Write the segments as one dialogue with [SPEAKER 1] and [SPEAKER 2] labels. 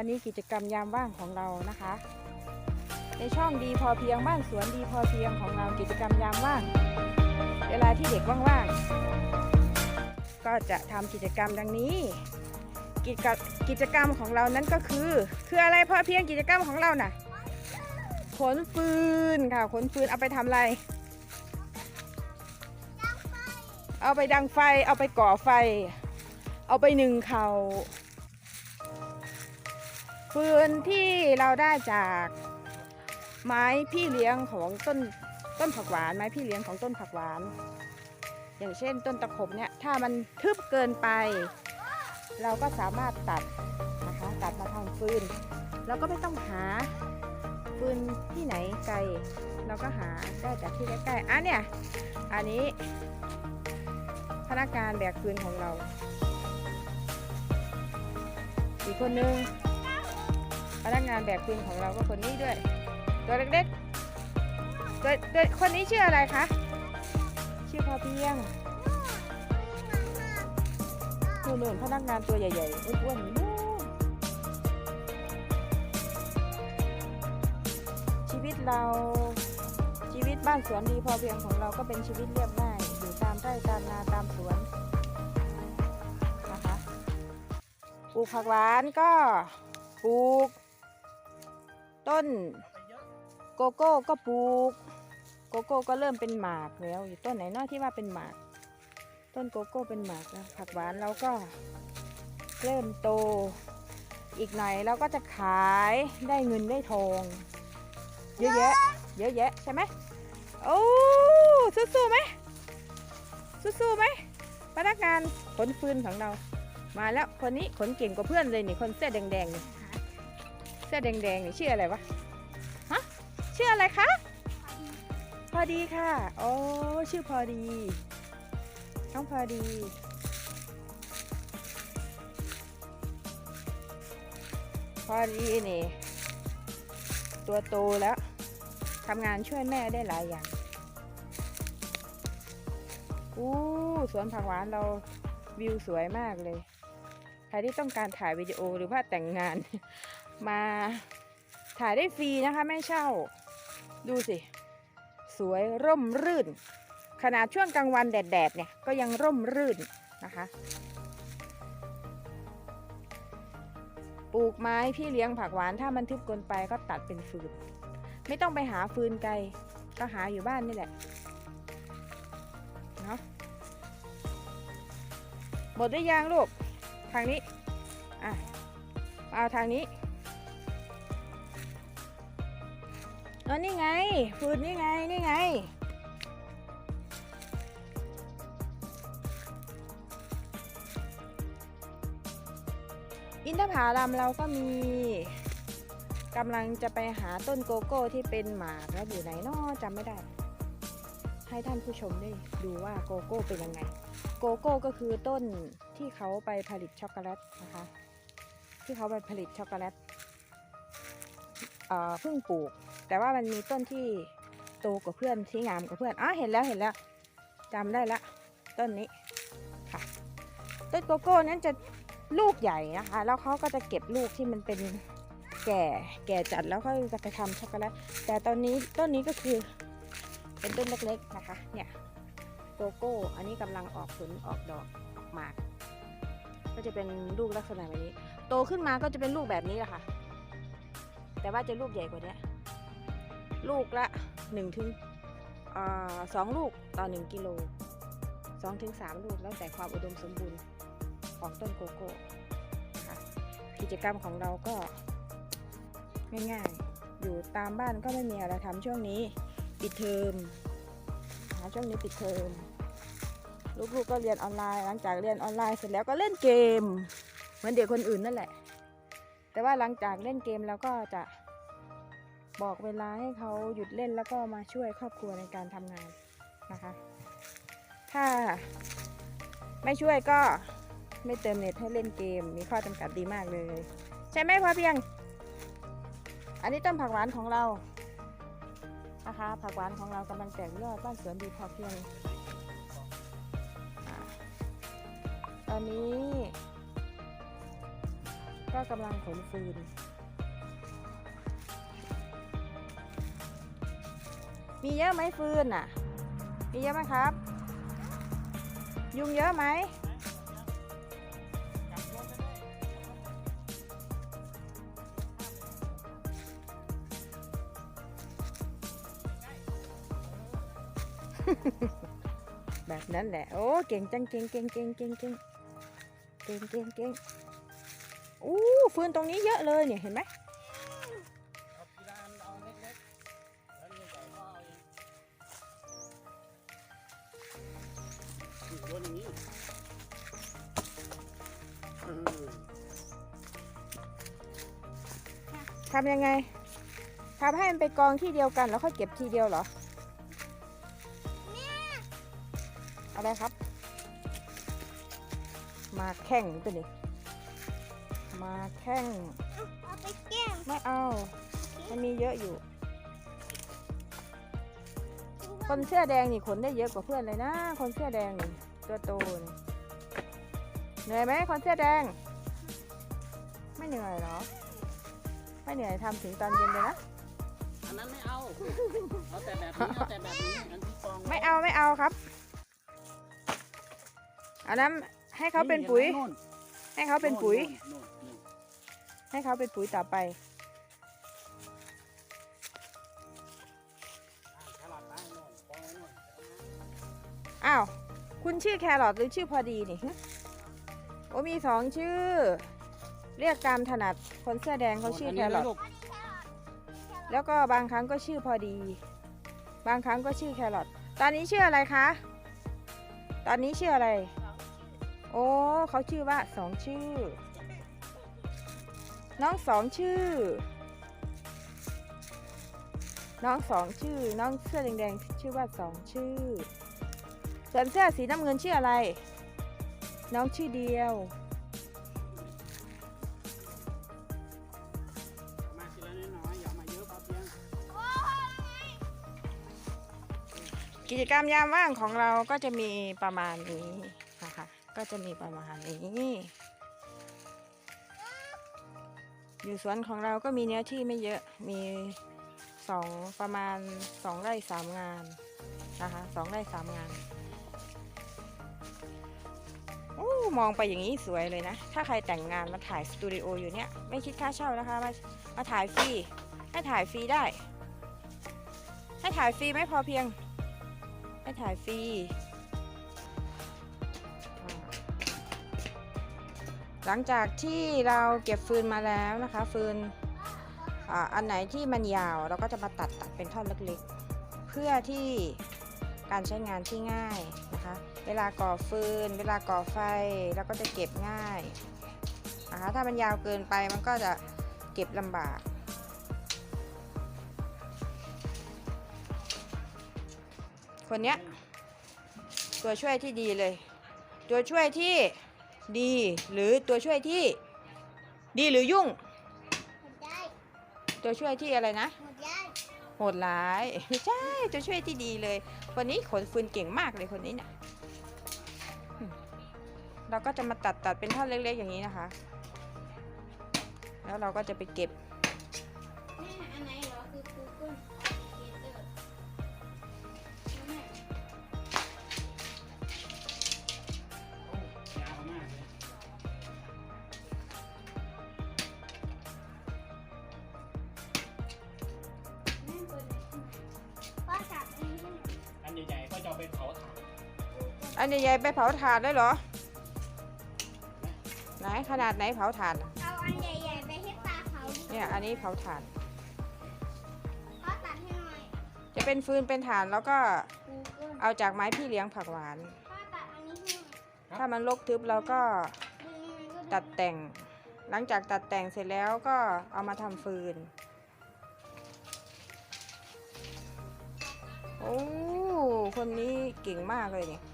[SPEAKER 1] วันนี้กิจกรรมยามว่างของเรานะคะ ในช่องดีพอเพียงบ้านสวนดีพอเพียงของเรากิจกรรมยามว่าง เวลาที่เด็กว่างๆก็จะทำกิจกรรมดังนี้ กิจกรรมกิจกรรมของเรานั้นก็คือ คืออะไรพอเพียงกิจกรรมของเราน่ะขนฟืนค่ะขนฟืนเอาไปทำอะไร เอาไปดังไฟเอาไปก่อไฟ เอาไปหนึ่งเขา ฟืนที่เราได้จากไม้พี่เลี้ยงของต้นต้นผักหวาน ไม้พี่เลี้ยงของต้นผักหวาน อย่างเช่นต้นตะขบเนี่ยถ้ามันทึบเกินไป เราก็สามารถตัดนะคะตัดมาทำฟืนเราก็ไม่ต้องหาฟืนที่ไหนไกลเราก็หาได้จากที่ใกล้ๆอะเนี่ยอันนี้ พนักงานแบกฟืนของเรา อีกคนนึง นักงานแบกฟืนของเราก็คนนี้ด้วย ตัวเล็กๆตัวตัวคนนี้ชื่ออะไรคะชื่อพอเพียงนู่นๆพนักงานตัวใหญ่ๆอ้วนๆนู่นชีวิตเราชีวิตบ้านสวนดีพอเพียงของเราก็เป็นชีวิตเรียบง่ายอยู่ตามไร่ตามนาตามสวนนะคะปลูกผักหวานก็ปลูก ต้นโกโก้ก็ปลูก โกโก้ก็เริ่มเป็นหมากแล้วอยู่ต้นไหนเนอกที่ว่าเป็นหมาก ต้นโกโก้เป็นหมากแล้วผักหวานเราก็เริ่มโต อีกหน่อยเราก็จะขายได้เงินได้ทองเยอะแยะเยอะแยะใช่ไหมโอ้สู้ๆไหมสู้ๆไหมพนักงานขนฟืนของเรา มาแล้วคนนี้ขนเก่งกว่าเพื่อนเลยนี่คนเสื้อแดงๆนี่ เสื้อแดงๆนี่ชื่ออะไรวะฮะชื่ออะไรคะพอดีค่ะโอ้ชื่อพอดีน้องพอดีพอดีนี่ ตัวโตแล้วทำงานช่วยแม่ได้หลายอย่างอู้สวนผักหวานเราวิวสวยมากเลย ใครที่ต้องการถ่ายวิดีโอหรือว่าแต่งงาน มาถ่ายได้ฟรีนะคะไม่เช่า ดูสิ สวยร่มรื่น ขนาดช่วงกลางวันแดดๆเนี่ยก็ยังร่มรื่นนะคะ ปลูกไม้พี่เลี้ยงผักหวานถ้ามันทึบเกินไปก็ตัดเป็นฟืน ไม่ต้องไปหาฟืนไกล ก็หาอยู่บ้านนี่แหละเนาะหมดหรือยังลูก ทางนี้ อะ เอาทางนี้ อ๋อนี่ไงฟืนนี่ไง นี่ไง อินทผลัมเราก็มีกำลังจะไปหาต้นโกโก้ที่เป็นหมากแล้วอยู่ไหนนอจำไม่ได้ ให้ท่านผู้ชมได้ดูว่าโกโก้เป็นยังไง โกโก้ก็คือต้นที่เขาไปผลิตช็อกโกแลตนะคะ ที่เขาไปผลิตช็อกโกแลตเพิ่งปลูก แต่ว่ามันมีต้นที่โตกว่าเพื่อนที่งามกว่าเพื่อนอ๋อเห็นแล้วเห็นแล้วจำได้ละต้นนี้ค่ะ ต้นโกโก้นั้นจะลูกใหญ่นะคะ แล้วเขาก็จะเก็บลูกที่มันเป็นแก่แก่จัดแล้วเขาจะไปทำช็อกโกแลตแต่ตอนนี้ต้นนี้ก็คือเป็นต้นเล็กๆนะคะ เนี่ยโกโก้ อันนี้กำลังออกผลออกดอกออกมากก็จะเป็นลูกลักษณะแบบนี้ โตขึ้นมาก็จะเป็นลูกแบบนี้แหละค่ะ แต่ว่าจะลูกใหญ่กว่านี้ ลูกละหนึ่งถึงสองลูกต่อหนึ่งกิโลสองถึงสามลูกแล้วแต่ความอุดมสมบูรณ์ของต้นโกโก้นะคะกิจกรรมของเราก็ง่ายๆ อยู่ตามบ้านก็ไม่มีอะไรทำช่วงนี้ปิดเทอมนะช่วงนี้ปิดเทอมลูกๆก็เรียนออนไลน์ หลังจากเรียนออนไลน์เสร็จแล้วก็เล่นเกม เหมือนเด็กคนอื่นนั่นแหละ แต่ว่าหลังจากเล่นเกมแล้วก็จะ บอกเวลาให้เขาหยุดเล่นแล้วก็มาช่วยครอบครัวในการทำงานนะคะ ถ้าไม่ช่วยก็ไม่เติมเน็ตให้เล่นเกม มีข้อจำกัดดีมากเลย ใช่ไหมพอเพียง อันนี้ต้นผักหวานของเรานะคะผักหวานของเรากำลังแตกยอดบ้านสวนดีพอเพียงอ่าตอนนี้ ก็กำลังขนฟืน มีเยอะไหมฟืนอะ มีเยอะไหมครับ ยุงเยอะไหมแบบนั้นแหละ โอ้ เก่งจัง เก่งเก่งเก่งเก่งเก่งเก่งเก่งเก่งอู้ฟืนตรงนี้เยอะเลยเนี่ย เห็นไหม
[SPEAKER 2] โยนอย่างนี้เออ
[SPEAKER 1] ทำยังไงทำให้มันไปกองที่เดียวกันแล้วค่อยเก็บทีเดียวเหรออะไรครับ มาแข่งตัวนี้มาแข่ง
[SPEAKER 3] เอาไปแก้ม
[SPEAKER 1] ไม่เอามันมีเยอะอยู่คนเสื้อแดงนี่ขนได้เยอะกว่าเพื่อนเลยนะ คนเสื้อแดงนี่ ตัวโตนี่เหนื่อยไหมคนเสื้อแดง ไม่เหนื่อยเหรอ ไม่เหนื่อยทำถึงตอนเย็นเลยนะ
[SPEAKER 2] อันนั้นไม่เอา เอาแต่แบบนี้เอาแต่แบบนี้อันที่กอง
[SPEAKER 1] ไม่เอาไม่เอาครับอันนั้นให้เขาเป็นปุ๋ย
[SPEAKER 2] นู่น
[SPEAKER 1] ให้เขาเป็นปุ๋ย
[SPEAKER 2] นู่นนู่น
[SPEAKER 1] ให้เขาเป็นปุ๋ยต่อไป
[SPEAKER 2] อ่าแครอทไปนู่นกองไว้ นู่นเอามา
[SPEAKER 1] อ้าวคุณชื่อแครอทหรือชื่อพอดีนี่ฮะโอ้มีสองชื่อ เรียกตามถนัดคนเสื้อแดงเขาชื่อแครอท
[SPEAKER 2] นนี้นะลูก
[SPEAKER 1] แล้วก็บางครั้งก็ชื่อพอดี บางครั้งก็ชื่อแครอทตอนนี้ชื่ออะไรคะ ตอนนี้ชื่ออะไร โอ้เขาชื่อว่าสองชื่อ น้องสองชื่อ น้องสองชื่อ น้องเสื้อแดงๆชื่อว่าสองชื่อ ส่วนเสื้อสีน้ำเงินชื่ออะไร น้องชื่อเดียว
[SPEAKER 2] มาทีละน้อยๆอย่ามาเยอะพอเพียง
[SPEAKER 1] กิจกรรมยามว่างของเราก็จะมีประมาณนี้นะคะ ก็จะมีประมาณนี้ อยู่สวนของเราก็มีเนื้อที่ไม่เยอะ มีสองประมาณสองไร่สามงานนะคะสองไร่สามงาน มองไปอย่างนี้สวยเลยนะ ถ้าใครแต่งงานมาถ่ายสตูดิโออยู่เนี่ย ไม่คิดค่าเช่านะคะ มามาถ่ายฟรีให้ถ่ายฟรีได้ ให้ถ่ายฟรีไม่พอเพียง ให้ถ่ายฟรีหลังจากที่เราเก็บฟืนมาแล้วนะคะ ฟืนอ,อันไหนที่มันยาวเราก็จะมาตัดตัดเป็นท่อนเล็กๆ เพื่อที่ การใช้งานที่ง่ายนะคะ เวลาก่อฟืน เวลาก่อไฟเราก็จะเก็บง่ายนะคะถ้ามันยาวเกินไปมันก็จะเก็บลำบาก คนเนี้ยตัวช่วยที่ดีเลย ตัวช่วยที่ดีหรือตัวช่วยที่ดีหรือยุ่ง
[SPEAKER 3] หมดได้
[SPEAKER 1] ตัวช่วยที่อะไรนะ
[SPEAKER 3] หมดได้
[SPEAKER 1] โหดร้ายไม่ใช่ตัวช่วยที่ดีเลยคนนี้ขนฟืนเก่งมากเลยคนนี้เนี่ยเราก็จะมาตัดตัดเป็นท่อนเล็กๆอย่างนี้นะคะ แล้วเราก็จะไปเก็บ
[SPEAKER 3] อัน
[SPEAKER 2] ใหญ่ๆไปเผาถ่าน
[SPEAKER 1] ได้เหรอ ไหนขนาดไหนเผาถ่านอะ
[SPEAKER 3] เอาอันใหญ่ๆไปให้ตาเขาดิ
[SPEAKER 1] เนี่ยอันนี้เผาถ่าน
[SPEAKER 3] พ่อตัดให้หน่อย
[SPEAKER 1] จะเป็นฟืนเป็นถ่านแล้วก็
[SPEAKER 3] Google
[SPEAKER 1] เอาจากไม้พี่เลี้ยงผักหวาน
[SPEAKER 3] พ่อตัดอันนี้ให้หน่อย
[SPEAKER 1] ถ้ามันรกทึบเราก็
[SPEAKER 3] ดึงมันก็
[SPEAKER 1] ตัดแต่ง หลังจากตัดแต่งเสร็จแล้วก็เอามาทำฟืน โอ้คนนี้เก่งมากเลยเนี่
[SPEAKER 2] ย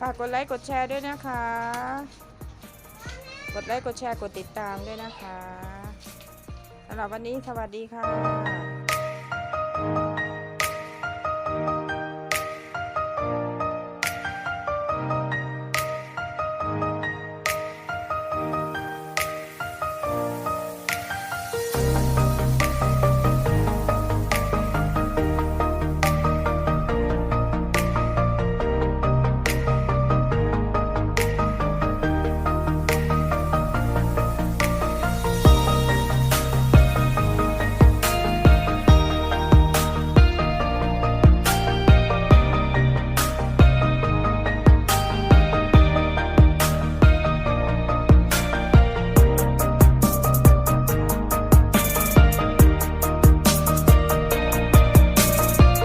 [SPEAKER 1] ฝากกดไลค์กดแชร์ด้วยนะคะ กดไลค์กดแชร์กดติดตามด้วยนะคะสำหรับวันนี้สวัสดีค่ะ